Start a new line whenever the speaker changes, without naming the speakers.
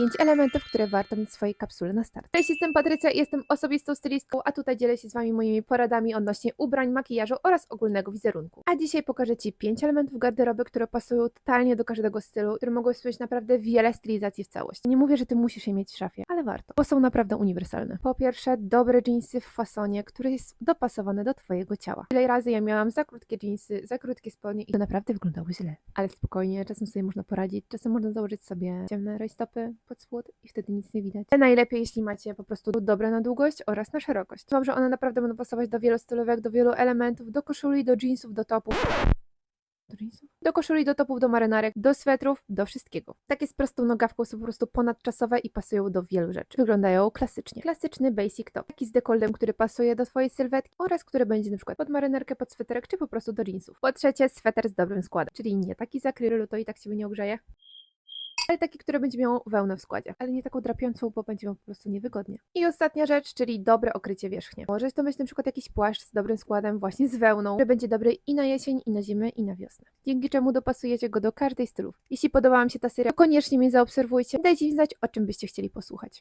5 elementów, które warto mieć w swojej kapsule na start. Cześć, jestem Patrycja jestem osobistą stylistką, a tutaj dzielę się z Wami moimi poradami odnośnie ubrań, makijażu oraz ogólnego wizerunku. A dzisiaj pokażę Ci 5 elementów garderoby, które pasują totalnie do każdego stylu, które mogą spełnić naprawdę wiele stylizacji w całości. Nie mówię, że Ty musisz je mieć w szafie, ale warto, bo są naprawdę uniwersalne. Po pierwsze, dobre jeansy w fasonie, który jest dopasowany do Twojego ciała. Ile razy ja miałam za krótkie jeansy, za krótkie spodnie i to naprawdę wyglądało źle. Ale spokojnie, czasem sobie można poradzić, czasem można założyć sobie ciemne rajstopy pod spód i wtedy nic nie widać. Ale najlepiej, jeśli macie po prostu dobre na długość oraz na szerokość. Mam, że one naprawdę będą pasować do wielu stylówek, do wielu elementów, do koszuli, do jeansów, do topów. Do? Do koszuli, do topów, do marynarek, do swetrów, do wszystkiego. Takie z prostą nogawką są po prostu ponadczasowe i pasują do wielu rzeczy. Wyglądają klasycznie. Klasyczny basic top. Taki z dekoltem, który pasuje do twojej sylwetki oraz który będzie na przykład pod marynarkę, pod sweterek, czy po prostu do jeansów. Po trzecie, sweter z dobrym składem, czyli nie taki z akrylu, to i tak ciebie nie ogrzeje, ale taki, który będzie miał wełnę w składzie, ale nie taką drapiącą, bo będzie miał po prostu niewygodnie. I ostatnia rzecz, czyli dobre okrycie wierzchnie. Możesz to mieć na przykład jakiś płaszcz z dobrym składem, właśnie z wełną, który będzie dobry i na jesień, i na zimę, i na wiosnę. Dzięki czemu dopasujecie go do każdej stylów. Jeśli podobała Wam się ta seria, to koniecznie mnie zaobserwujcie. Dajcie mi znać, o czym byście chcieli posłuchać.